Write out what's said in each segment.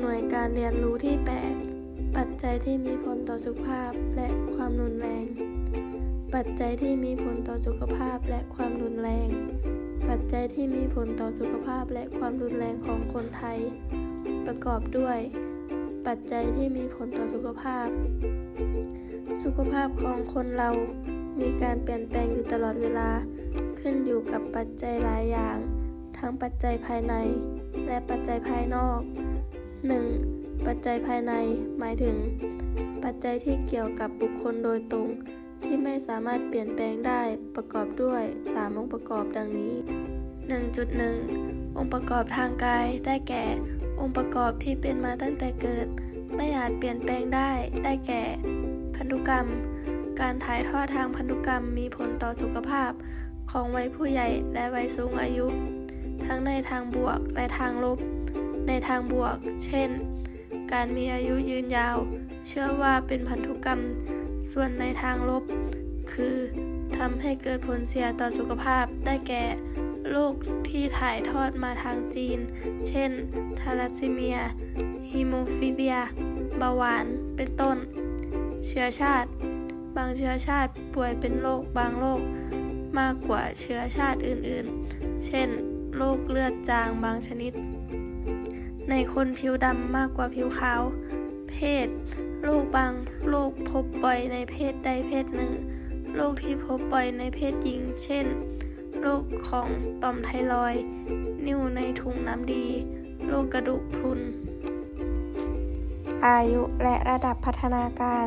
หน่วยการเรียนรู้ที่ 8 ปัจจัยที่มีผลต่อสุขภาพและความรุนแรง ปัจจัยที่มีผลต่อสุขภาพและความรุนแรง ปัจจัยที่มีผลต่อสุขภาพและความรุนแรงของคนไทย ประกอบด้วย ปัจจัยที่มีผลต่อสุขภาพ สุขภาพของคนเรามีการเปลี่ยนแปลงอยู่ตลอดเวลา ขึ้นอยู่กับปัจจัยหลายอย่าง ทั้งปัจจัยภายใน และปัจจัยภายนอก 1. ปัจจัยภายใน หมายถึง ปัจจัยที่เกี่ยวกับบุคคลโดยตรง ที่ไม่สามารถเปลี่ยนแปลงได้ประกอบด้วย 3 องค์ประกอบดังนี้ 1.1 องค์ประกอบทางกายได้แก่ องค์ประกอบที่เป็นมาตั้งแต่เกิด ไม่อาจเปลี่ยนแปลงได้ ได้แก่ พันธุกรรม การถ่ายทอดทางพันธุกรรมมีผลต่อสุขภาพของวัยผู้ใหญ่และวัยสูงอายุ ทั้งในทางบวกและทางลบ ในทางบวก เช่น การมีอายุยืนยาว เชื่อว่าเป็นพันธุกรรม ส่วนในทางลบ คือทำให้เกิดผลเสียต่อสุขภาพได้แก่โรคที่ถ่ายทอดมาทางจีน เช่น ทาลัสซีเมียฮีโมฟิเลียเบาหวาน เป็นต้น เชื้อชาติ บางเชื้อชาติป่วยเป็นโรคบางโรคมากกว่าเชื้อชาติอื่นๆ เช่น โรคเลือดจางบางชนิด ในคนผิวดำมากกว่าผิวขาว เพศ โรคบางโรคพบบ่อยในเพศใดเพศหนึ่ง โรคที่พบบ่อยในเพศหญิง เช่น โรคของต่อมไทรอยด์นิ่วในถุงน้ำดี โรคกระดูกพรุน อายุและระดับพัฒนาการ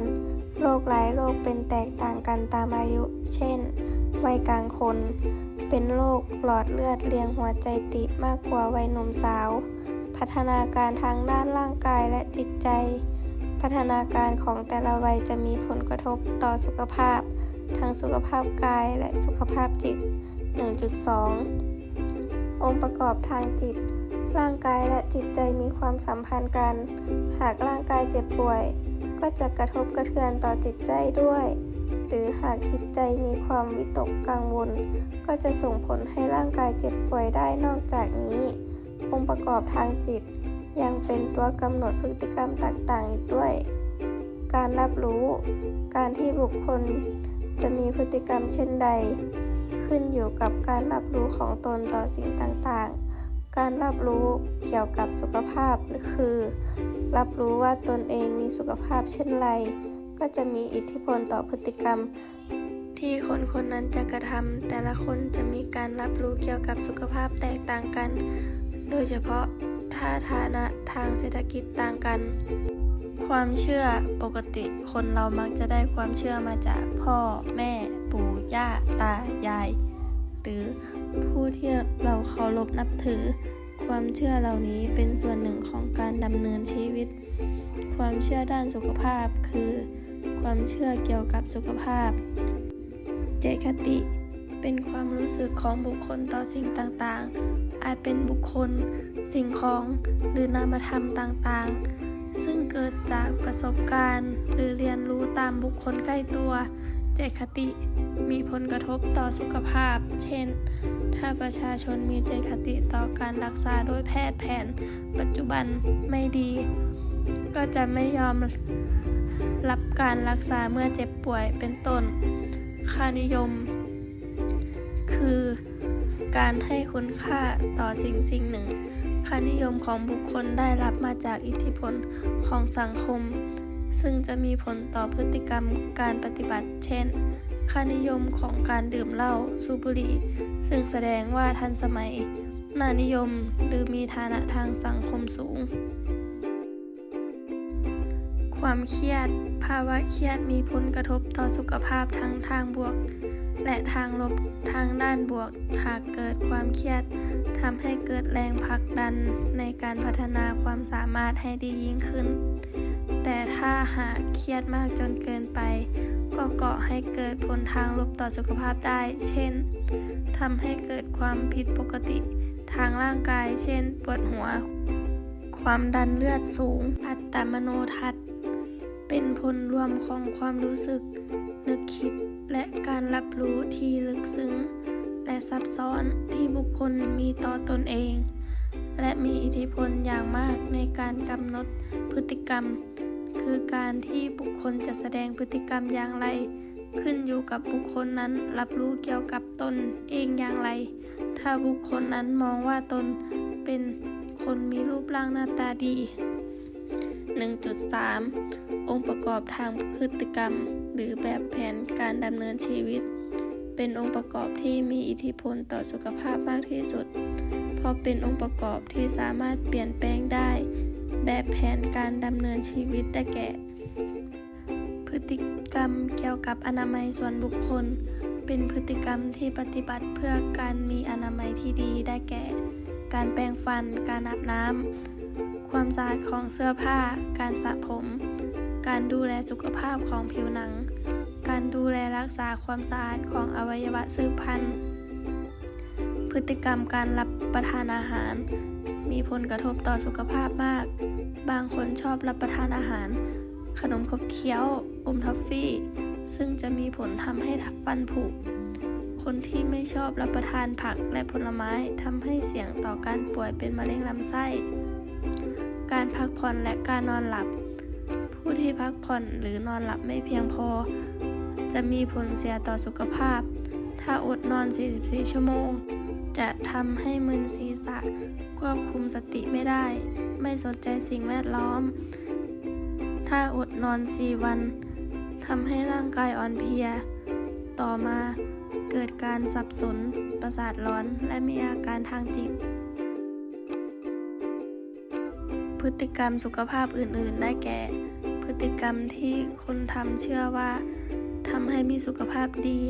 โรคหลายโรคเป็นแตกต่างกันตามอายุ เช่น วัยกลางคน เป็นโรคหลอดเลือดเลี้ยงหัวใจตีบมากกว่าวัยหนุ่มสาว พัฒนาการทางด้านร่างกายและจิตใจ พัฒนาการของแต่ละวัยจะมีผลกระทบต่อสุขภาพ ทั้งสุขภาพกายและสุขภาพจิต 1.2 องค์ประกอบทางจิต ร่างกายและจิตใจมีความสัมพันธ์กัน หากร่างกายเจ็บป่วย ก็จะกระทบกระเทือนต่อจิตใจด้วย หรือหากจิตใจมีความวิตกกังวล ก็จะส่งผลให้ร่างกายเจ็บป่วยได้นอกจากนี้ องค์ประกอบทางจิต ยังเป็นตัวกำหนดพฤติกรรมต่างๆ อีกด้วย การรับรู้ การที่บุคคลจะมีพฤติกรรมเช่นใด ขึ้นอยู่กับการรับรู้ของตนต่อสิ่งต่างๆ การรับรู้เกี่ยวกับสุขภาพคือ รับรู้ว่าตนเองมีสุขภาพเช่นไร ก็จะมีอิทธิพลต่อพฤติกรรมที่คนคนนั้นจะกระทำแต่ละคนจะมีการรับรู้เกี่ยวกับสุขภาพแตกต่างกัน โดยเฉพาะถ้าฐานะทางเศรษฐกิจต่างกัน ความเชื่อปกติคนเรามักจะได้ความเชื่อมาจากพ่อแม่ ปู่ย่า ตา ยาย หรือผู้ที่เราเคารพนับถือ ความเชื่อเหล่านี้เป็นส่วนหนึ่งของการดำเนินชีวิต ความเชื่อด้านสุขภาพคือ ความเชื่อเกี่ยวกับสุขภาพ เจตคติ เป็นความรู้สึกของบุคคลต่อสิ่งต่างๆ อาจเป็นบุคคล สิ่งของ หรือนามธรรมต่างๆ ซึ่งเกิดจากประสบการณ์ หรือเรียนรู้ตามบุคคลใกล้ตัว เจตคติ มีผลกระทบต่อสุขภาพ เช่น ถ้าประชาชนมีเจตคติต่อการรักษาโดยแพทย์แผน ปัจจุบันไม่ดี ก็จะไม่ยอมรับการรักษาเมื่อเจ็บป่วยเป็นต้น ค่านิยม คือ การให้คุณค่าต่อสิ่งสิ่งหนึ่ง ค่านิยมของบุคคลได้รับมาจากอิทธิพลของสังคม ซึ่งจะมีผลต่อพฤติกรรมการปฏิบัติ เช่น ค่านิยมของการดื่มเหล้าสูบบุหรี่ ซึ่งแสดงว่าทันสมัย น่านิยมหรือมีฐานะทางสังคมสูง ความเครียด ภาวะเครียดมีผลกระทบต่อสุขภาพทั้งทางบวก และทางลบทางด้านบวก หากเกิดความเครียดทำให้เกิดแรงผลักดันในการพัฒนาความสามารถให้ดียิ่งขึ้น แต่ถ้าหากเครียดมากจนเกินไป ก็ก่อให้เกิดผลทางลบต่อสุขภาพได้ เช่นทำให้เกิดความผิดปกติ ทางร่างกาย เช่น ปวดหัว ความดันเลือดสูง อัตตมโนทัศน์ เป็นผลรวมของความรู้สึก นึกคิด และการรับรู้ที่ลึกซึ้ง และซับซ้อนที่บุคคลมีต่อตนเอง และมีอิทธิพลอย่างมากในการกำหนดพฤติกรรม คือการที่บุคคลจะแสดงพฤติกรรมอย่างไร ขึ้นอยู่กับบุคคลนั้นรับรู้เกี่ยวกับตนเองอย่างไร ถ้าบุคคลนั้นมองว่าตนเป็นคนมีรูปร่างหน้าตาดี 1.3 องค์ประกอบทางพฤติกรรม หรือแบบแผนการดำเนินชีวิต เป็นองค์ประกอบที่มีอิทธิพลต่อสุขภาพมากที่สุด เพราะเป็นองค์ประกอบที่สามารถเปลี่ยนแปลงได้ แบบแผนการดำเนินชีวิตได้แก่ พฤติกรรมเกี่ยวกับอนามัยส่วนบุคคล เป็นพฤติกรรมที่ปฏิบัติเพื่อการมีอนามัยที่ดีได้แก่ การแปรงฟัน การอาบน้ำความสะอาดของเสื้อผ้า การสระผม การดูแลสุขภาพของผิวหนัง การดูแลรักษาความสะอาดของอวัยวะสืบพันธุ์ พฤติกรรมการรับประทานอาหาร มีผลกระทบต่อสุขภาพมาก บางคนชอบรับประทานอาหาร ขนมขบเคี้ยว อมท็อฟฟี่ ซึ่งจะมีผลทำให้ฟันผุ คนที่ไม่ชอบรับประทานผักและผลไม้ทำให้เสี่ยงต่อการป่วยเป็นมะเร็งลำไส้ การพักผ่อนและการนอนหลับ ผู้ที่พักผ่อนหรือนอนหลับไม่เพียงพอ จะมีผลเสียต่อสุขภาพ ถ้าอดนอน 44 ชั่วโมง จะทำให้มึนศีรษะ ควบคุมสติไม่ได้ ไม่สนใจสิ่งแวดล้อม ถ้าอดนอน 4 วันทำให้ร่างกายอ่อนเพลีย ต่อมาเกิดการสับสน ประสาทร้อน และมีอาการทางจิต พฤติกรรมสุขภาพอื่น ๆ ได้แก่ พฤติกรรมที่คนทำเชื่อว่าทำให้มีสุขภาพดี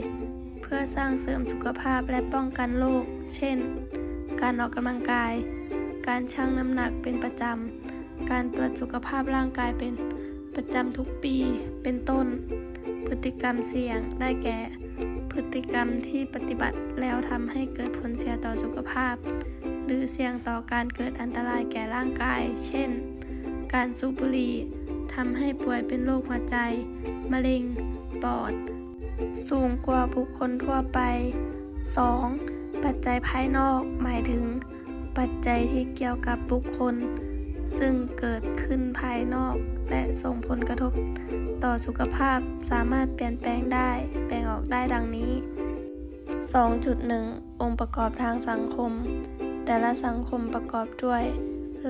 เพื่อสร้างเสริมสุขภาพและป้องกันโรค เช่น การออกกำลังกาย การชั่งน้ำหนักเป็นประจำ การตรวจสุขภาพร่างกายเป็นประจำทุกปี เป็นต้น พฤติกรรมเสี่ยงได้แก่ พฤติกรรมที่ปฏิบัติแล้วทำให้เกิดผลเสียต่อสุขภาพ หรือเสี่ยงต่อการเกิดอันตรายแก่ร่างกาย เช่น การสูบบุหรี่ ทำให้ป่วยเป็นโรคหัวใจ มะเร็ง ปอด สูงกว่าบุคคลทั่วไป 2. ปัจจัยภายนอกหมายถึง ปัจจัยที่เกี่ยวกับบุคคล ซึ่งเกิดขึ้นภายนอกและส่งผลกระทบ ต่อสุขภาพสามารถเปลี่ยนแปลงได้ แบ่งออกได้ดังนี้ 2.1 องค์ประกอบทางสังคม แต่ละสังคมประกอบด้วย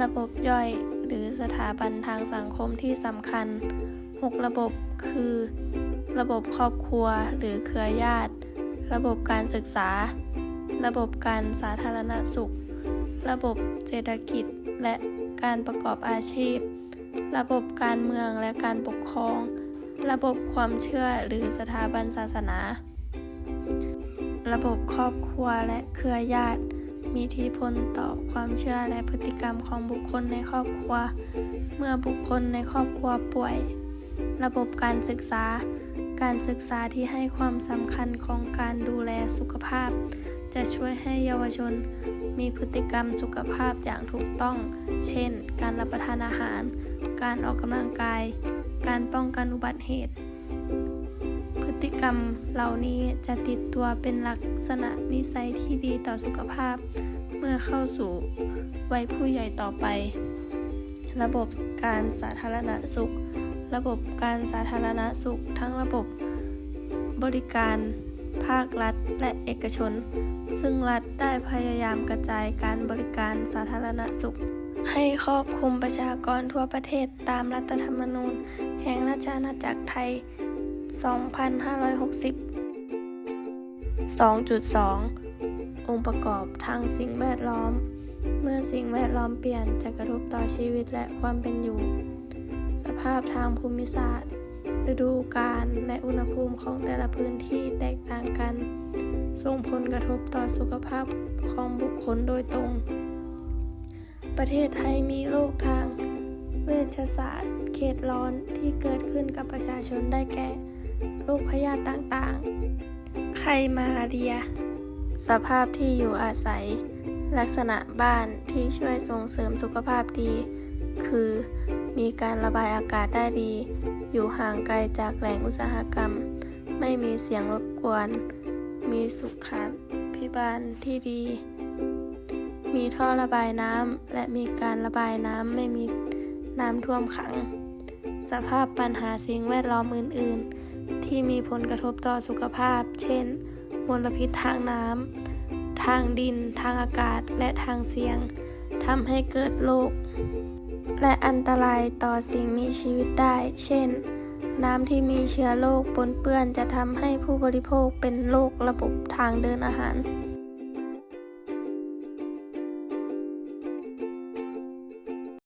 ระบบย่อย หรือสถาบันทางสังคมที่สำคัญ 6 ระบบคือ ระบบครอบครัวหรือเครือญาติ ระบบการศึกษา ระบบการสาธารณสุข ระบบเศรษฐกิจและการประกอบอาชีพ ระบบการเมืองและการปกครอง ระบบความเชื่อหรือสถาบันศาสนา ระบบครอบครัวและเครือญาติ มีอิทธิพลต่อความเชื่อและพฤติกรรมของบุคคลในครอบครัว เมื่อบุคคลในครอบครัวป่วย ระบบการศึกษา การศึกษาที่ให้ความสำคัญของการดูแลสุขภาพ จะช่วยให้เยาวชน มีพฤติกรรมสุขภาพอย่างถูกต้อง เช่น การรับประทานอาหาร การออกกำลังกาย การป้องกันอุบัติเหตุ พฤติกรรมเหล่านี้จะติดตัวเป็นลักษณะนิสัยที่ดีต่อสุขภาพ เมื่อเข้าสู่วัยผู้ใหญ่ต่อไป ระบบการสาธารณสุข ระบบการสาธารณสุข ทั้งระบบบริการภาครัฐและเอกชน ซึ่งรัฐได้พยายามกระจายการบริการสาธารณสุข ให้ครอบคลุมประชากรทั่วประเทศตามรัฐธรรมนูญ แห่งราชอาณาจักรไทย 2560 2.2 องค์ประกอบทางสิ่งแวดล้อม เมื่อสิ่งแวดล้อมเปลี่ยนจะกระทบต่อชีวิตและความเป็นอยู่ สภาพทางภูมิศาสตร์ ฤดูกาลและอุณหภูมิของแต่ละพื้นที่แตกต่างกัน ส่งผลกระทบต่อสุขภาพของบุคคลโดยตรง ประเทศไทยมีโรคทางเวชศาสตร์ เขตร้อนที่เกิดขึ้นกับประชาชนได้แก่ โรคพยาธิต่างๆ ไข้มาลาเรีย สภาพที่อยู่อาศัย ลักษณะบ้านที่ช่วยส่งเสริมสุขภาพดี คือ มีการระบายอากาศได้ดี อยู่ห่างไกลจากแหล่งอุตสาหกรรม ไม่มีเสียงรบกวน มีสุขาพิบาลที่ดี มีท่อระบายน้ำและมีการระบายน้ำไม่มีน้ำท่วมขัง สภาพปัญหาสิ่งแวดล้อมอื่น ๆ ที่มีผลกระทบต่อสุขภาพ เช่น มลพิษทางน้ำ ทางดิน ทางอากาศ และทางเสียง ทำให้เกิดโรค และอันตรายต่อสิ่งมีชีวิตได้ เช่น น้ำที่มีเชื้อโรคปนเปื้อนจะทำให้ผู้บริโภคเป็นโรคระบบทางเดินอาหาร